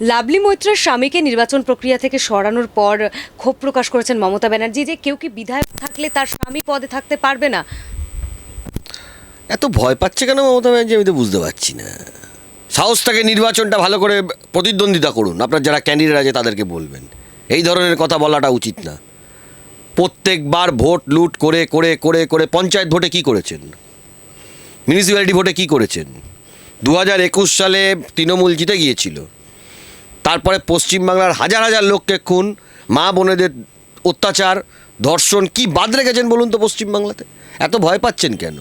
Lovely মৈত্রের স্বামীকে নির্বাচন প্রক্রিয়া থেকে সরানোর পর ক্ষোভ প্রকাশ করেছেন মমতা ব্যানার্জি যে কেউ কি বিধায়ক থাকলে তার স্বামী পদে থাকতে পারবে না। এত ভয় পাচ্ছে কেন মমতা ব্যানার্জি আমি তো বুঝতে পারছি না। সাহস থেকে নির্বাচনটা ভালো করে প্রতিদ্বন্দ্বিতা করুন। আপনার যারা ক্যান্ডিডেট আছে তাদেরকে বলবেন। এই ধরনের কথা বলাটা উচিত না। প্রত্যেকবার ভোট লুট করে করে করে করে পঞ্চায়েত ভোটে কি করেছেন? মিউনিসিপ্যালিটি ভোটে কি করেছেন? দু হাজার একুশ সালে তৃণমূল জিতে গিয়েছিল। তারপরে পশ্চিমবাংলার হাজার হাজার লোককে খুন, মা বোনেদের অত্যাচার, ধর্ষণ, কি বাদ রেখেছেন বলুন তো পশ্চিমবাংলাতে? এত ভয় পাচ্ছেন কেন?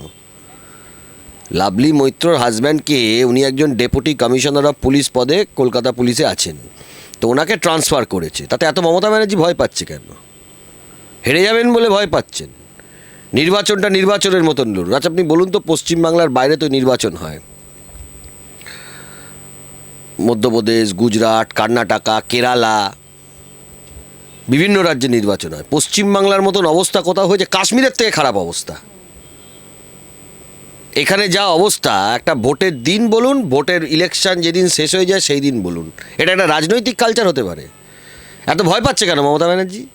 লাভলি মৈত্রর হাজব্যান্ডকে উনি একজন ডেপুটি কমিশনার অফ পুলিশ পদে কলকাতা পুলিশে আছেন। তো ওনাকে ট্রান্সফার করেছে। তাতে এত মমতা ব্যানার্জি ভয় পাচ্ছে কেন? হেরে যাবেন বলে ভয় পাচ্ছেন। নির্বাচনটা নির্বাচনের মতন লড়ুন। আচ্ছা আপনি বলুন তো পশ্চিমবাংলার বাইরে তো নির্বাচন হয়। মধ্যপ্রদেশ গুজরাট কর্ণাটকা কেরালা বিভিন্ন রাজ্যে নির্বাচন হয়। পশ্চিমবাংলার মতন অবস্থা কোথাও হয়েছে? কাশ্মীরের থেকে খারাপ অবস্থা। এখানে যা অবস্থা একটা ভোটের দিন বলুন ভোটের ইলেকশন যেদিন শেষ হয়ে যায় সেই দিন বলুন। এটা একটা রাজনৈতিক কালচার হতে পারে। এত ভয় পাচ্ছে কেন মমতা ব্যানার্জি?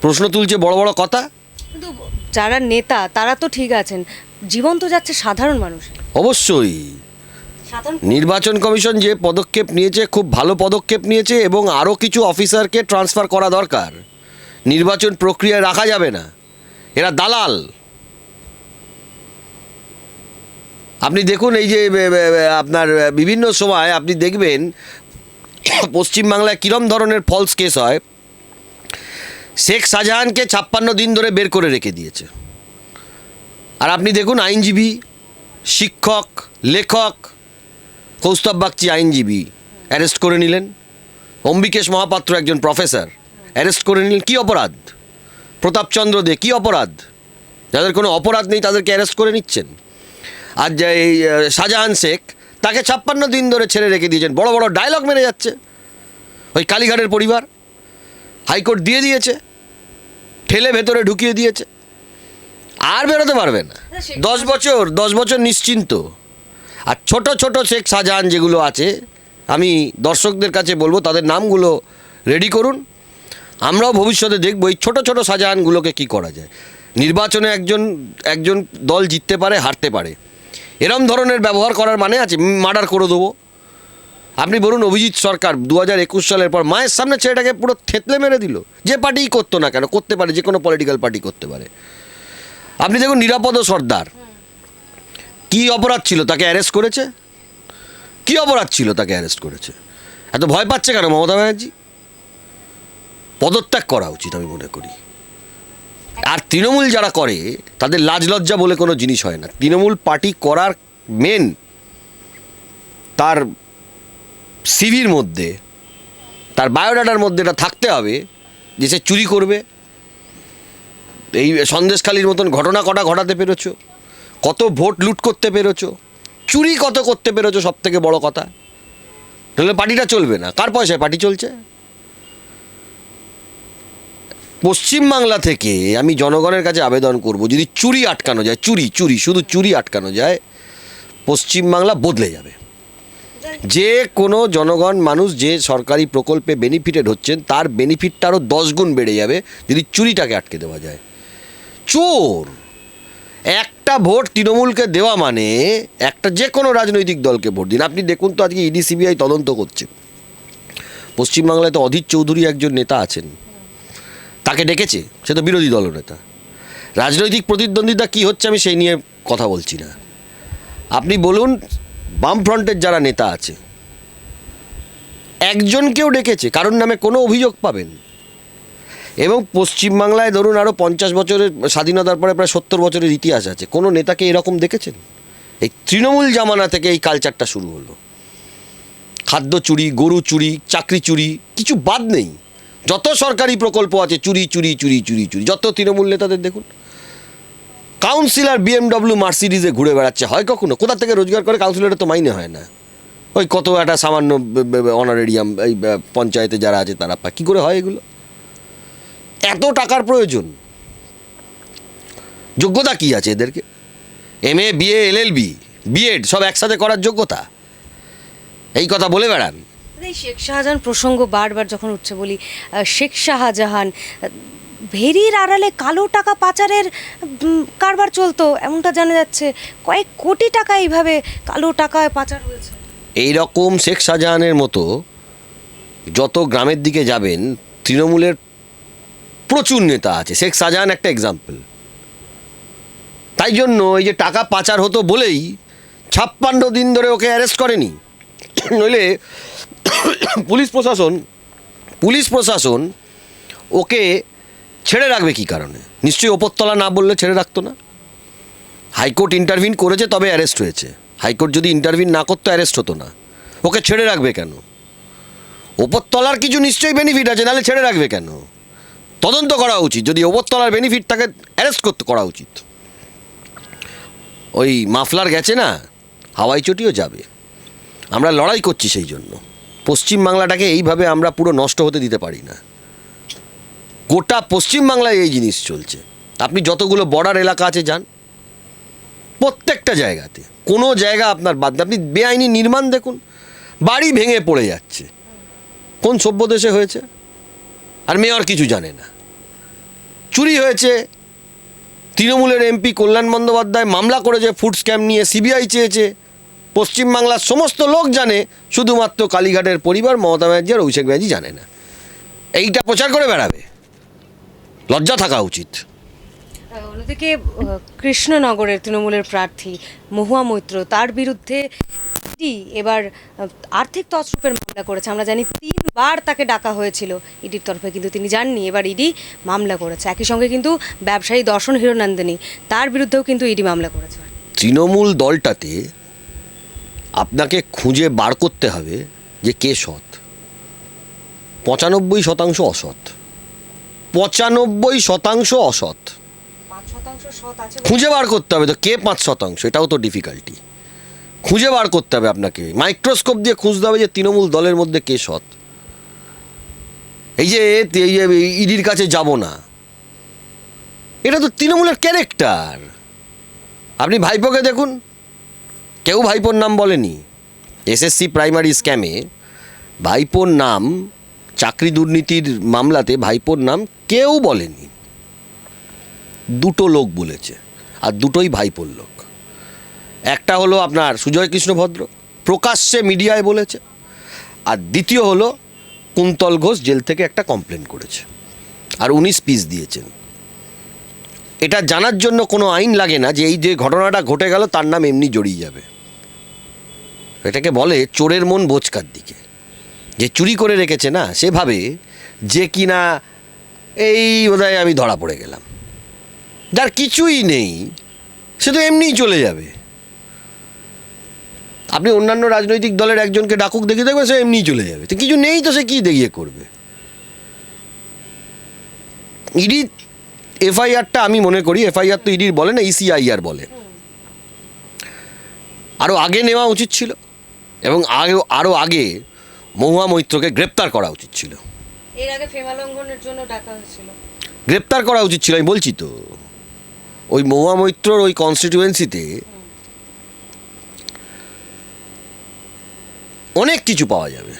প্রশ্ন তুলছে বড় বড় কথা। কিন্তু যারা নেতা তারা তো ঠিক আছেন। জীবন তো যাচ্ছে সাধারণ মানুষ অবশ্যই। নির্বাচন কমিশন যে পদক্ষেপ নিয়েছে, খুব ভালো পদক্ষেপ নিয়েছে এবং আরও কিছু অফিসারকে ট্রান্সফার করা দরকার। নির্বাচন প্রক্রিয়ায় রাখা যাবে না। এরা দালাল। আপনি দেখুন এই যে আপনার বিভিন্ন সময় আপনি দেখবেন পশ্চিমবাংলায় কীরম ধরনের ফলস কেস হয়। শেখ শাহজাহানকে ছাপ্পান্ন দিন ধরে বের করে রেখে দিয়েছে। আর আপনি দেখুন আইনজীবী, শিক্ষক, লেখক কৌস্তব বাগচি আইনজীবী। অ্যারেস্ট করে নিলেন। অম্বিকেশ মহাপাত্র একজন প্রফেসর। অ্যারেস্ট করে নিলেন। কী অপরাধ? প্রতাপচন্দ্র দে কী অপরাধ? যাদের কোনো অপরাধ নেই তাদেরকে অ্যারেস্ট করে নিচ্ছেন। আর যে এই শাহজাহান শেখ তাকে ছাপ্পান্ন দিন ধরে ছেড়ে রেখে দিয়েছেন। বড় বড় ডায়লগ মেরে যাচ্ছে। ওই কালীঘাটের পরিবার। হাইকোর্ট দিয়ে দিয়েছে। ঠেলে ভেতরে ঢুকিয়ে দিয়েছে। আর বেরোতে পারবে না। দশ বছর দশ বছর নিশ্চিন্ত। আর ছোট ছোট শেখ শাহজাহান যেগুলো আছে, আমি দর্শকদের কাছে বলব, তাদের নামগুলো রেডি করুন। আমরাও ভবিষ্যতে দেখব এই ছোটো ছোটো শাহজাহানগুলোকে কি করা যায়। নির্বাচনে একজন একজন দল জিততে পারে, হারতে পারে। এরম ধরনের ব্যবহার করার মানে আছে মার্ডার করে দেবো। আপনি বলুন, অভিজিৎ সরকার দু হাজার একুশ সালের পর মায়ের সামনে ছেলেটাকে পুরো থেতলে মেরে দিল। যে পার্টিই করতো না কেন, করতে পারে, যে কোনো পলিটিক্যাল পার্টি করতে পারে। আপনি দেখুন, নিরাপদ সর্দার। কি অপরাধ ছিল? তাকে অ্যারেস্ট করেছে? কি অপরাধ ছিল তাকে অ্যারেস্ট করেছে? এত ভয় পাচ্ছে কেন মমতা ব্যানার্জি? পদত্যাগ করা উচিত আমি মনে করি। আর তৃণমূল যারা করে, তাদের লাজ লজ্জা বলে কোনো জিনিস হয় না। তৃণমূল পার্টি করার মেন তার সিভির মধ্যে, তার বায়োডাটার মধ্যে এটা থাকতে হবে যে সে চুরি করবে। এই সন্দেশখালির মতন ঘটনা কটা ঘটাতে পেরেছ? কত ভোট লুট করতে পেরেছ? চুরি কত করতে পেরেছ সব থেকে বড় কথা? তাহলে পার্টিটা চলবে না। কার পয়সায় পার্টি চলছে? পশ্চিমবাংলা থেকে আমি জনগণের কাছে আবেদন করব, যদি চুরি আটকানো যায়, চুরি চুরি, শুধু চুরি আটকানো যায়, পশ্চিমবাংলা বদলে যাবে। যে কোনো জনগণ, মানুষ যে সরকারি প্রকল্পে বেনিফিটেড হচ্ছেন, তার বেনিফিটটা আরও দশ গুণ বেড়ে যাবে যদি চুরিটাকে আটকে দেওয়া যায়। চোর! একটা ভোট তৃণমূলকে দেওয়া মানে একটা যে কোনো রাজনৈতিক দলকে ভোট দিন। আপনি দেখুন তো আজকে ইডি, সিবিআই তদন্ত করছে। পশ্চিমবাংলায় তো অধীর চৌধুরী একজন নেতা আছেন। তাকে ডেকেছে? সে তো বিরোধী দলনেতা রাজনৈতিক প্রতিদ্বন্দ্বিতা কী হচ্ছে আমি সেই নিয়ে কথা বলছি না। আপনি বলুন, বামফ্রন্টের যারা নেতা আছে, একজনকেও ডেকেছে, কারোর নামে কোনো অভিযোগ পাবেন? এবং পশ্চিমবাংলায় ধরুন আরও পঞ্চাশ বছরের স্বাধীনতার পরে প্রায় সত্তর বছরের ইতিহাস আছে। কোনো নেতাকে এরকম দেখেছেন? এই তৃণমূল জামানা থেকে এই কালচারটা শুরু হলো। খাদ্য চুরি, গরু চুরি, চাকরি চুরি, কিছু বাদ নেই। যত সরকারি প্রকল্প আছে, চুরি চুরি চুরি চুরি চুরি, যত তৃণমূল নেতাদের দেখুন। কাউন্সিলর বিএমডব্লিউ মার্সিডিজে ঘুরে বেড়াচ্ছে, হয় কখনো? কোথা থেকে রোজগার করে? কাউন্সিলরের তো মাইনে হয় না। ওই কত একটা সামান্য অনারেরিয়াম এই পঞ্চায়েতে যারা আছে তারা পায় কী করে হয় এগুলো? এত টাকার প্রয়োজন। যোগ্যতা কি আছে এদেরকে? M A BA L L B BEd সব একসাথে করার যোগ্যতা? এই কথা বলে বেড়ান। শেখ শাহজাহান প্রসঙ্গ বারবার যখন উঠছে বলি শেখ শাহজাহান ভেরির আড়ালে কালো টাকা পাচারের কারবার চলতো এমনটা জানা যাচ্ছে। কয়েক কোটি টাকা এইভাবে কালো টাকায় পাচার হয়েছে। এই রকম শেখ শাহজাহানের মতো যত গ্রামের দিকে যাবেন তৃণমূলের প্রচুর নেতা আছে। শেখ শাহজাহান একটা এক্সাম্পল তাই জন্য এই যে টাকা পাচার হতো বলেই ছাপ্পান্ন দিন ধরে ওকে অ্যারেস্ট করেনি। নইলে পুলিশ প্রশাসন পুলিশ প্রশাসন ওকে ছেড়ে রাখবে কি কারণে? নিশ্চয়ই ওপরতলা না বললে ছেড়ে রাখতো না? হাইকোর্ট ইন্টারভিন করেছে তবে অ্যারেস্ট হয়েছে। হাইকোর্ট যদি ইন্টারভিন না করতো অ্যারেস্ট হতো না। ওকে ছেড়ে রাখবে কেন? ওপরতলার কিছু নিশ্চয়ই বেনিফিট আছে, নাহলে ছেড়ে রাখবে কেন? তদন্ত করা উচিত, যদি ওপরতলার বেনিফিট তাকে অ্যারেস্ট করতে, করা উচিত। ওই মাফলার গেছে না, হাওয়াই চটিও যাবে। আমরা লড়াই করছি সেই জন্য। পশ্চিম বাংলাটাকে এইভাবে আমরা পুরো নষ্ট হতে দিতে পারি না। গোটা পশ্চিম বাংলায় এই জিনিস চলছে। আপনি যতগুলো বর্ডার এলাকা আছে, যান। প্রত্যেকটা জায়গাতে। কোনো জায়গা আপনার বাদ। আপনি বেআইনি নির্মাণ দেখুন। বাড়ি ভেঙে পড়ে যাচ্ছে। কোন সভ্য দেশে হয়েছে? আর মেয়র কিছু জানে না। চুরি হয়েছে। তৃণমূলের এমপি কল্যাণ বন্দ্যোপাধ্যায় মামলা করেছে, ফুড স্ক্যাম নিয়ে সিবিআই চেয়েছে। পশ্চিমবাংলার সমস্ত লোক জানে, শুধুমাত্র কালীঘাটের পরিবার, মমতা ব্যানার্জি আর অভিষেক ব্যানার্জি জানে না। এইটা প্রচার করে বেড়াবে। লজ্জা থাকা উচিত। অন্যদিকে কৃষ্ণনগরের তৃণমূলের প্রার্থী মহুয়া মৈত্র, তার বিরুদ্ধে ইডি এবার আর্থিক তছরূপের মামলা করেছে। আমরা জানি তিনবার তাকে ডাকা হয়েছিল ইডির তরফে, কিন্তু তিনি যাননি। এবার ইডি মামলা করেছে। একই সঙ্গে কিন্তু ব্যবসায়ী দর্শন হিরোনন্দিনী, তার বিরুদ্ধেও কিন্তু ইডি মামলা করেছে। তৃণমূল দলটাতে আপনাকে খুঁজে বার করতে হবে যে কে সৎ। পঁচানব্বই শতাংশ অসৎ। পঁচানব্বই শতাংশ অসৎ পাঁচ শতাংশ সৎ আছে খুঁজে বার করতে হবে তো, কে পাঁচ শতাংশ? এটাও তো ডিফিকাল্টি খুঁজে বার করতে হবে আপনাকে। মাইক্রোস্কোপ দিয়ে খুঁজতে হবে যে তৃণমূল দলের মধ্যে কে সৎ। এই যে এই যে ইডির কাছে যাব না। এটা তো তৃণমূলের ক্যারেক্টার আপনি ভাইপোকে দেখুন। কেউ ভাইপোর নাম বলেনি। এসএসসি প্রাইমারি স্ক্যামে ভাইপোর নাম, চাকরি দুর্নীতির মামলাতে ভাইপোর নাম কেউ বলেনি। দুটো লোক বলেছে, আর দুটোই ভাইপোর লোক। একটা হলো আপনার সুজয় কৃষ্ণ ভদ্র, প্রকাশ্যে মিডিয়ায় বলেছে, আর দ্বিতীয় হলো কুন্তল ঘোষ জেল থেকে একটা কমপ্লেন করেছে, আর উনি স্পিচ দিয়েছেন। এটা জানার জন্য কোনো আইন লাগে না যে এই যে ঘটনাটা ঘটে গেল, তার নাম এমনি জড়িয়ে যাবে। এটাকে বলে চোরের মন বোচকার দিকে। যে চুরি করে রেখেছে না, সেভাবে যে কিনা এই বোধহয় আমি ধরা পড়ে গেলাম। যার কিছুই নেই সে তো এমনিই চলে যাবে। আপনি অন্যান্য রাজনৈতিক দলের একজনকে ডাকুক দেখিয়ে দেখবেন সে এমনিই চলে যাবে। তো কিছু নেই তো সে কী দেখিয়ে করবে? ইডি এফআইআরটা আমি মনে করি এফআইআর তো ইডির বলে না ইসিআইআর বলে। আরও আগে নেওয়া উচিত ছিল এবং আরও আরও আগে মহুয়া মৈত্রকে গ্রেপ্তার করা উচিত ছিল। এর আগে ফেমা লঙ্ঘনের জন্য ডাকা হয়েছিল। গ্রেপ্তার করা উচিত ছিল আমি বলছি তো। ওই মহুয়া মৈত্রর ওই কনস্টিটিউয়েন্সিতে অনেক কিছু পাওয়া যাবে।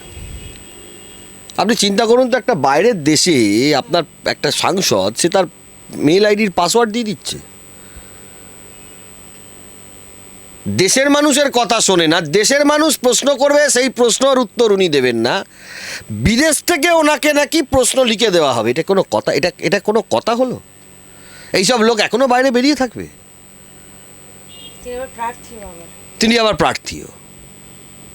আপনি চিন্তা করুন তো, একটা বাইরের দেশে আপনার একটা সাংসদ, সে তার মেল আইডির পাসওয়ার্ড দিয়ে দিচ্ছে। দেশের মানুষের কথা শোনে না, দেশের মানুষ প্রশ্ন করবে, সেই প্রশ্নের উত্তর উনি দেবেন না। বিদেশ থেকে ওনাকে নাকি প্রশ্ন লিখে দেওয়া হবে। এটা কোনো কথা, এটা এটা কোনো কথা হলো? এইসব লোক এখনও বাইরে বেরিয়ে থাকবে? তিনি আবার প্রার্থীও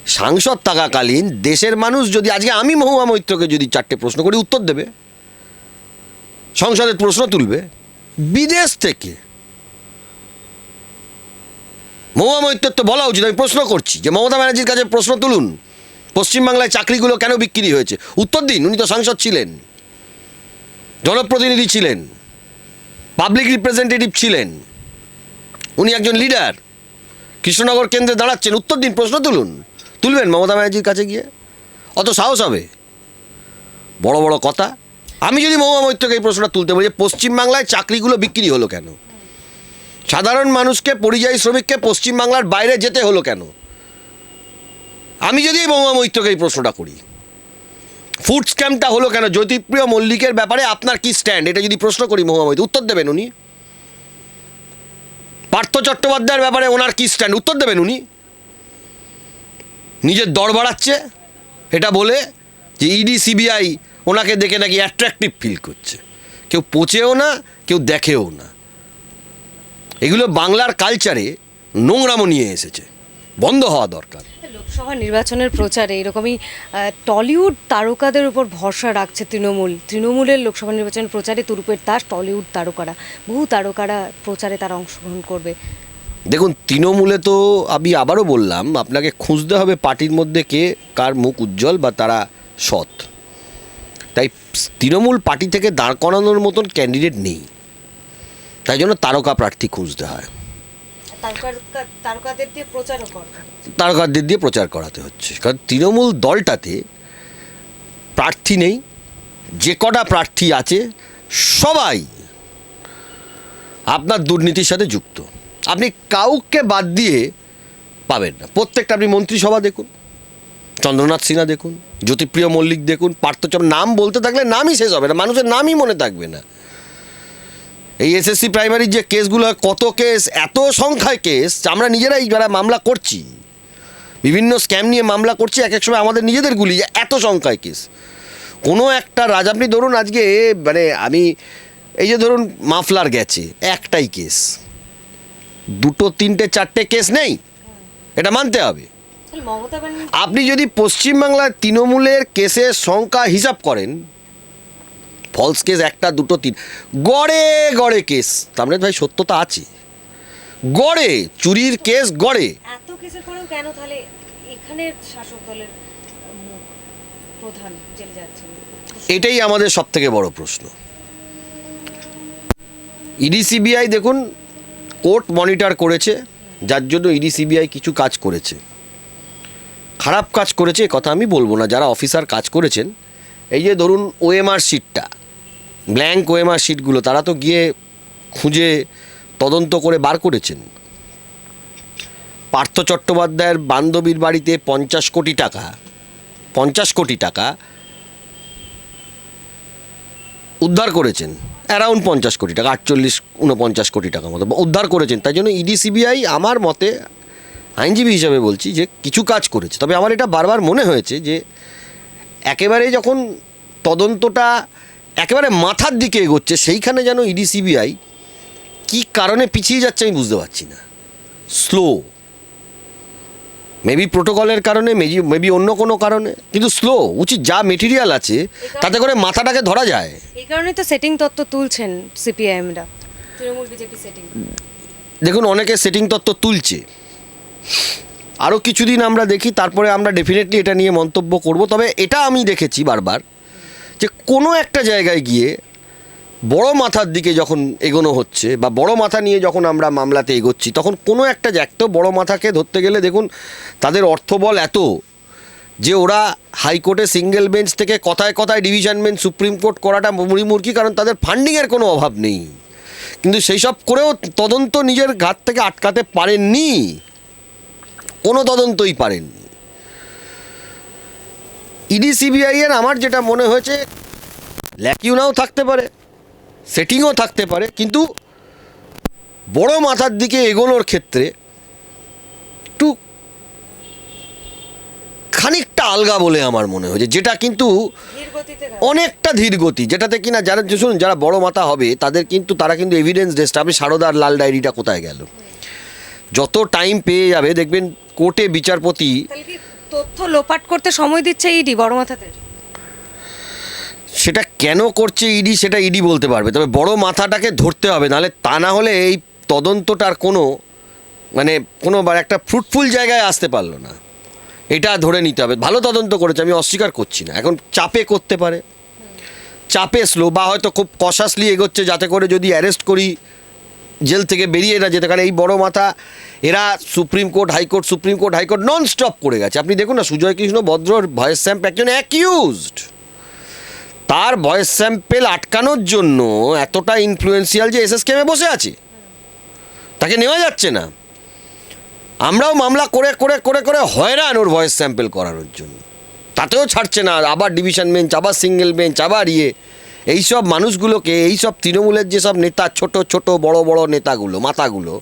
সাংসদ থাকাকালীন দেশের মানুষ যদি আজকে আমি মহুয়া মৈত্রকে যদি চারটে প্রশ্ন করি উত্তর দেবে? সংসদের প্রশ্ন তুলবে? বিদেশ থেকে। মহুয়া মৈত্রের তো বলা উচিত আমি প্রশ্ন করছি যে মমতা ব্যানার্জির কাছে প্রশ্ন তুলুন পশ্চিমবাংলায় চাকরিগুলো কেন বিক্রি হয়েছে? উত্তর দিন উনি তো সাংসদ ছিলেন। জনপ্রতিনিধি ছিলেন। পাবলিক রিপ্রেজেন্টেটিভ ছিলেন। উনি একজন লিডার। কৃষ্ণনগর কেন্দ্রে দাঁড়াচ্ছেন। উত্তর দিন প্রশ্ন তুলুন। তুলবেন মমতা ব্যানার্জির কাছে গিয়ে? অত সাহস হবে? বড় বড় কথা। আমি যদি মহুয়া মৈত্রকে এই প্রশ্নটা তুলতে বলি যে পশ্চিমবাংলায় চাকরিগুলো বিক্রি হলো কেন? সাধারণ মানুষকে, পরিযায়ী শ্রমিককে পশ্চিমবাংলার বাইরে যেতে হলো কেন? আমি যদি এই মহুয়া মৈত্রকে এই প্রশ্নটা করি ফুড স্ক্যামটা হলো কেন? জ্যোতিপ্রিয় মল্লিকের ব্যাপারে আপনার কি স্ট্যান্ড এটা যদি প্রশ্ন করি মহামহিত, উত্তর দেবেন উনি। পার্থ চট্টোপাধ্যায়ের ব্যাপারে ওনার কি স্ট্যান্ড উত্তর দেবেন উনি। নিজের দর বাড়াচ্ছে, এটা বলে যে ইডি সিবিআই ওনাকে দেখে নাকি অ্যাট্রাকটিভ ফিল করছে। কেউ পচেও না, কেউ দেখেও না। এগুলো বাংলার কালচারে নোংরামো নিয়ে এসেছে। বন্ধ হওয়া দরকার। লোকসভা নির্বাচনের প্রচারে এরকমই টলিউড তারকাদের উপর ভরসা রাখছে তৃণমূল। তৃণমূলের লোকসভা নির্বাচনের প্রচারে তুরুপের তাস টলিউড তারকারা, বহু তারকারা প্রচারে তারা অংশগ্রহণ করবে। দেখুন, তৃণমূলে তো আমি আবারও বললাম, আপনাকে খুঁজতে হবে পার্টির মধ্যে কে কার মুখ উজ্জ্বল বা তারা সৎ। তাই তৃণমূল পার্টি থেকে দাঁড় করানোর মতন ক্যান্ডিডেট নেই। তাই জন্য তারকা প্রার্থী খুঁজতে হয়। তারকাদের দিয়ে প্রচার করাতে হচ্ছে। কারণ তৃণমূল দলটাতে প্রার্থী নেই, যে কটা প্রার্থী আছে, সবাই আপনার দুর্নীতির সাথে যুক্ত। আপনি কাউকে বাদ দিয়ে পাবেন না। প্রত্যেকটা আপনি মন্ত্রিসভা দেখুন, চন্দ্রনাথ সিনহা দেখুন, জ্যোতিপ্রিয় মল্লিক দেখুন পার্থচম নাম বলতে থাকলে নামই শেষ হবে না। মানুষের নামই মনে থাকবে না। এই এসএসসি প্রাইমারির যে কেসগুলো কত কেস এত সংখ্যায় কেস আমরা নিজেরাই যারা মামলা করছি বিভিন্ন স্ক্যাম নিয়ে মামলা করছি এক এক সময় আমাদের নিজেদের গুলি যে এত সংখ্যায় কেস। কোনো একটা রাজ আপনি ধরুন আজকে মানে আমি এই যে ধরুন মাফলার গেছে একটাই কেস। দুটো তিনটে চারটে কেস নেই এটা মানতে হবে। আপনি যদি পশ্চিমবাংলার তৃণমূলের কেসের সংখ্যা হিসাব করেন ফলস কেস একটা দুটো তিন। গড়ে গড়ে কেস তার মানে ভাই সত্যতা আছে। গড়ে চুরির কেস গড়ে। এত কেসের পরেও কেন তাহলে এখানের শাসক দলের প্রধান জেলে যাচ্ছেন? এটাই আমাদের সব থেকে বড় প্রশ্ন। ইডি সিবিআই দেখুন কোর্ট মনিটর করেছে যার জন্য ইডি সিবিআই কিছু কাজ করেছে। খারাপ কাজ করেছে কথা আমি বলব না। যারা অফিসার কাজ করেছেন এই যে ধরুন ওএমআর শিটটা ব্ল্যাঙ্ক ওএমআর শিটগুলো, তারা তো গিয়ে খুঁজে তদন্ত করে বার করেছেন। পার্থ চট্টোপাধ্যায়ের বান্ধবীর বাড়িতে পঞ্চাশ কোটি টাকা, পঞ্চাশ কোটি টাকা উদ্ধার করেছেন। অ্যারাউন্ড পঞ্চাশ কোটি টাকা, আটচল্লিশ, উনপঞ্চাশ কোটি টাকা মতো উদ্ধার করেছেন। তাই জন্য ইডি, সিবিআই আমার মতে, আইনজীবী হিসাবে বলছি যে কিছু কাজ করেছে। তবে আমার এটা বারবার মনে হয়েছে যে একেবারে যখন তদন্তটা একেবারে মাথার দিকে এগোচ্ছে সেইখানে যেন ইডি সিবিআই কী কারণে পিছিয়ে যাচ্ছে আমি বুঝতে পারছি না। স্লো মেবি প্রোটোকলের কারণে মেবি মেবি অন্য কোনো কারণে কিন্তু স্লো উচিত যা মেটেরিয়াল আছে তাতে করে মাথাটাকে ধরা যায়। এই কারণে তো সেটিং তত্ত্ব তুলছেন সিপিআইএমরা তৃণমূল বিজেপি সেটিং দেখুন অনেকে সেটিং তত্ত্ব তুলছে। আরও কিছুদিন আমরা দেখি তারপরে আমরা ডেফিনেটলি এটা নিয়ে মন্তব্য করব তবে এটা আমি দেখেছি বারবার। যে কোনো একটা জায়গায় গিয়ে বড় মাথার দিকে যখন এগোনো হচ্ছে বা বড় মাথা নিয়ে যখন আমরা মামলাতে এগোচ্ছি, তখন কোনো একটা যে একটা বড় মাথাকে ধরতে গেলে দেখুন তাদের অর্থবল এত যে ওরা হাইকোর্টে সিঙ্গেল বেঞ্চ থেকে কথায় কথায় ডিভিশন বেঞ্চ, সুপ্রিম কোর্ট করাটা মুড়িমুড়কি কারণ তাদের ফান্ডিংয়ের কোনো অভাব নেই। কিন্তু সেই সব করেও তদন্ত নিজের ঘাত থেকে আটকাতে পারেননি। কোনো তদন্তই পারেননি। ইডি সিবিআই এর আমার যেটা মনে হয়েছে ল্যাকিউনাও থাকতে পারে সেটিংও থাকতে পারে কিন্তু বড় মাথার দিকে এগোনোর ক্ষেত্রে একটু খানিকটা আলগা বলে আমার মনে হয়েছে যেটা কিন্তু অনেকটা ধীর গতি যেটাতে কিনা যারা শুনুন যারা বড় মাথা হবে তাদের কিন্তু তারা কিন্তু এভিডেন্স ডেস্ট আপনি সারদার লাল ডায়েরিটা কোথায় গেল? যত টাইম পেয়ে যাবে দেখবেন কোর্টে বিচারপতি তথ্য লোপাট করতে সময় দিচ্ছে ইডি, বড় মাথাদের? সেটা কেন করছে ইডি সেটা ইডি বলতে পারবে, তবে বড় মাথাটাকে ধরতে হবে, নাহলে তা না হলে এই তদন্তটার কোনো মানে কোনো একটা ফ্রুটফুল জায়গায় আসতে পারল না। এটা ধরে নিতে হবে, ভালো তদন্ত করেছে, আমি অস্বীকার করছি না, এখন চাপে করতে পারে। চাপে স্লো, বা হয়তো খুব কশাসলি এগোচ্ছে, যাতে করে যদি অ্যারেস্ট করি জেল থেকে বেরিয়ে না যেতে কারণ এই বড় মাথা, এরা supreme court high court supreme court high court non stop করে গেছে। আপনি দেখুন না, সুজয় কৃষ্ণ ভদ্রর ভয়েস স্যাম্প একজন অ্যাকিউজড তার ভয়েস স্যাম্পেল আটকানোর জন্য এতটা ইনফ্লুয়েন্সিয়াল যে এস এস কেমে বসে আছে। তাকে নেওয়া যাচ্ছে না। আমরাও মামলা করে করে করে করে হয়রান ওর ভয়েস স্যাম্পেল করানোর জন্য। তাতেও ছাড়ছে না। আবার ডিভিশন বেঞ্চ আবার সিঙ্গেল বেঞ্চ আবার ইয়ে। এইসব মানুষগুলোকে এই সব তৃণমূলের যেসব নেতা, ছোট ছোট, বড় বড় নেতাগুলো, মাতাগুলো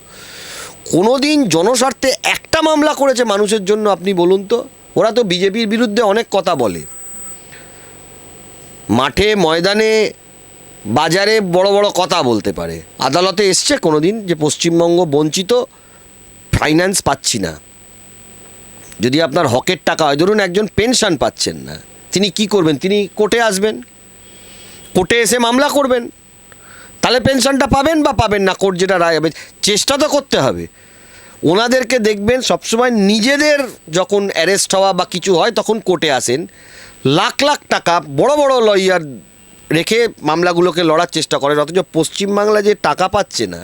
কোনো দিন জনস্বার্থে একটা মামলা করেছে মানুষের জন্য, আপনি বলুন তো? ওরা তো বিজেপির বিরুদ্ধে অনেক কথা বলে। মাঠে, ময়দানে, বাজারে বড় বড় কথা বলতে পারে। আদালতে এসছে কোনো দিন যে পশ্চিমবঙ্গ বঞ্চিত, ফাইন্যান্স পাচ্ছি না। যদি আপনার হকের টাকা হয়, ধরুন একজন পেনশন পাচ্ছেন না, তিনি কি করবেন? তিনি কোর্টে আসবেন? কোর্টে এসে মামলা করবেন। তাহলে পেনশনটা পাবেন বা পাবেন না? কোর্ট যেটা রায় হবে, চেষ্টা তো করতে হবে। ওনাদেরকে দেখবেন, সবসময় নিজেদের যখন অ্যারেস্ট হওয়া বা কিছু হয়, তখন কোর্টে আসেন। লাখ লাখ টাকা বড় বড় লয়ার রেখে মামলাগুলোকে লড়ার চেষ্টা করেন, অথচ পশ্চিমবাংলা যে টাকা পাচ্ছে না,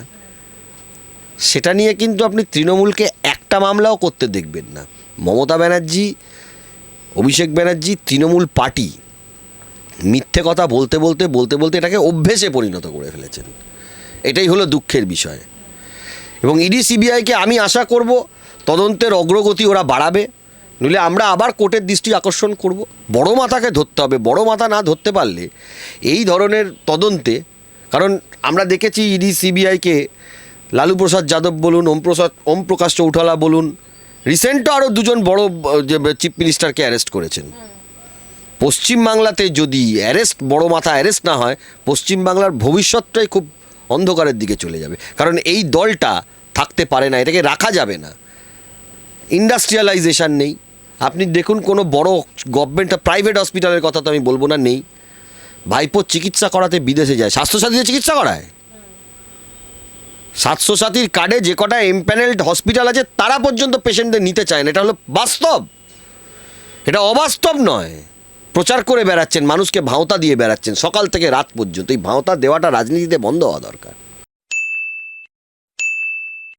সেটা নিয়ে কিন্তু আপনি তৃণমূলকে একটা মামলাও করতে দেখবেন না। মমতা ব্যানার্জি, অভিষেক ব্যানার্জি, তৃণমূল পার্টি মিথ্যে কথা বলতে বলতে বলতে বলতে এটাকে অভ্যেসে পরিণত করে ফেলেছেন। এটাই হলো দুঃখের বিষয়। এবং ইডি সিবিআইকে আমি আশা করব তদন্তের অগ্রগতি ওরা বাড়াবে, নইলে আমরা আবার কোর্টের দৃষ্টি আকর্ষণ করব। বড় মাথাকে ধরতে হবে, বড় মাথা না ধরতে পারলে এই ধরনের তদন্তে, কারণ আমরা দেখেছি ইডি সিবিআইকে লালু প্রসাদ যাদব বলুন, ওম প্রসাদ, ওম প্রকাশ চৌঠালা বলুন, রিসেন্টও আরও দুজন বড় চিফ মিনিস্টারকে অ্যারেস্ট করেছেন। পশ্চিমবাংলাতে যদি অ্যারেস্ট, বড় মাথা অ্যারেস্ট না হয়, পশ্চিমবাংলার ভবিষ্যৎটাই খুব অন্ধকারের দিকে চলে যাবে। কারণ এই দলটা থাকতে পারে না, এটাকে রাখা যাবে না। ইন্ডাস্ট্রিয়ালাইজেশান নেই। আপনি দেখুন, কোনো বড় গভর্নমেন্ট প্রাইভেট হসপিটালের কথা তো আমি বলব না, নেই। ভাইপোর চিকিৎসা করাতে বিদেশে যায়। স্বাস্থ্যসাথীতে চিকিৎসা করায়? স্বাস্থ্যসাথীর কার্ডে যে কটা এমপ্যানেলড হসপিটাল আছে, তারা পর্যন্ত পেশেন্টদের নিতে চায় না। এটা হলো বাস্তব। এটা অবাস্তব নয়। প্রচার করে বেড়াচ্ছেন, মানুষকে ভাঁওতা দিয়ে বেড়াচ্ছেন, সকাল থেকে রাত পর্যন্ত। এই ভাঁওতা দেওয়াটা রাজনীতিতে বন্ধ হওয়া দরকার।